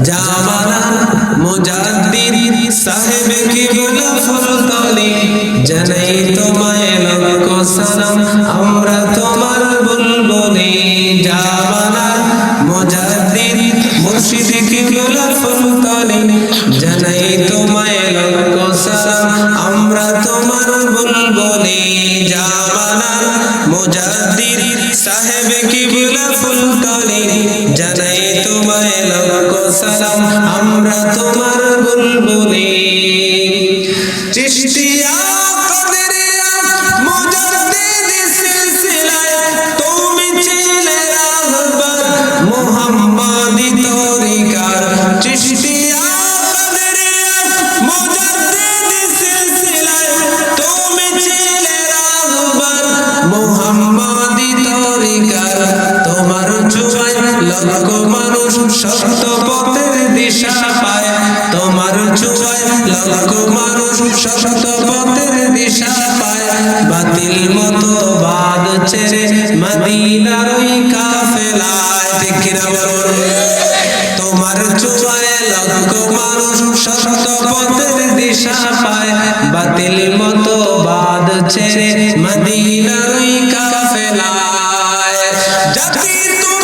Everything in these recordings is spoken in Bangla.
জামানা মুজাদ্দিদ সাহেব কিবলা ফুলতলি জানাই তোমায় লক্ষ সালাম আমরা তোমার বুলবুলি। জামানা মুজাদ্দিদ মুর্শিদ কিবলা ফুলতলি জানাই তোমায় লক্ষ সালাম আমরা তোমার বুলবুলি। জামানা মুজাদ্দিদ সাহেব কিবলা ফুলতলি জানাই তোমায় সালাম আমরা তোমার বুলবুলি। চিশতিয়া মদিনার ওই কাফেলায় কিনা বলুন তোমার চুয়ায় লক্ষ মানুষ সত্য পথের দিশা পায়। বাতিল মতো বাদ ছেড়ে মদিনার ওই কাফেলায়। জাতি তোমার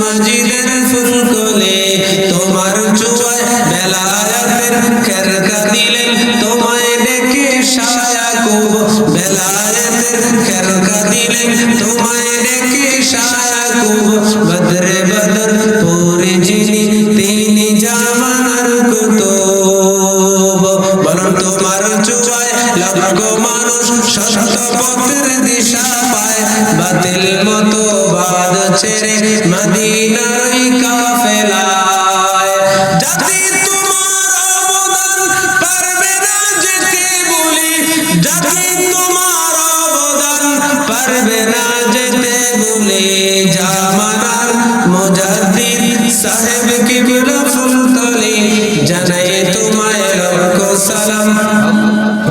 শাহ মাজিদের তোমার চুয়ায় বেলায়াতের খেরকা দিলেন। তোমায় ডেকে শায়াকুব বেলায়াতের খেরকা দিলেন। তোমায় ডেকে শায়াকুব বদরে বদর পরে যিনি, তিনি জামানার কুতুব। বলুন, তোমার চুয়ায় লক্ষ মানুষ বাদ ছেড়ে মদিনার কাফেলায়। জাতি তোমার অবদান পারবে না যেতে বলি জাতি তোমার অবদান পারবে না যেতে বলে, জামানার মুজাদ্দিদ সাহেব কিবলা ফুলতলি জানাই তোমায় লক্ষ সালাম।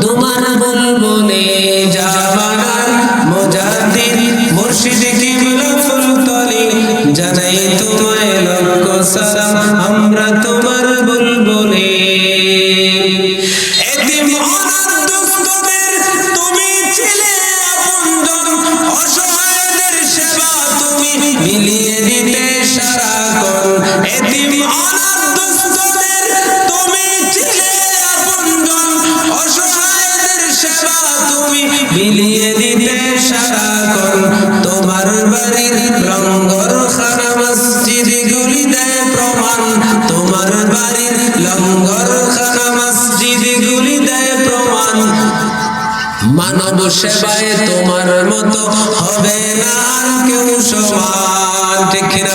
তোমার বুলবুলে জামানার সালাম আমরা তোমার বুলবুলে। মিলিয়ে দিতে সারাক্ষণ এতিম অনাথ তুমি ছিলে আপনজন, অসহায়দের সেবা তুমি মিলিয়ে মানব সেবায় তোমার মতো হবে না কেউ সমান। ঠিক কিনা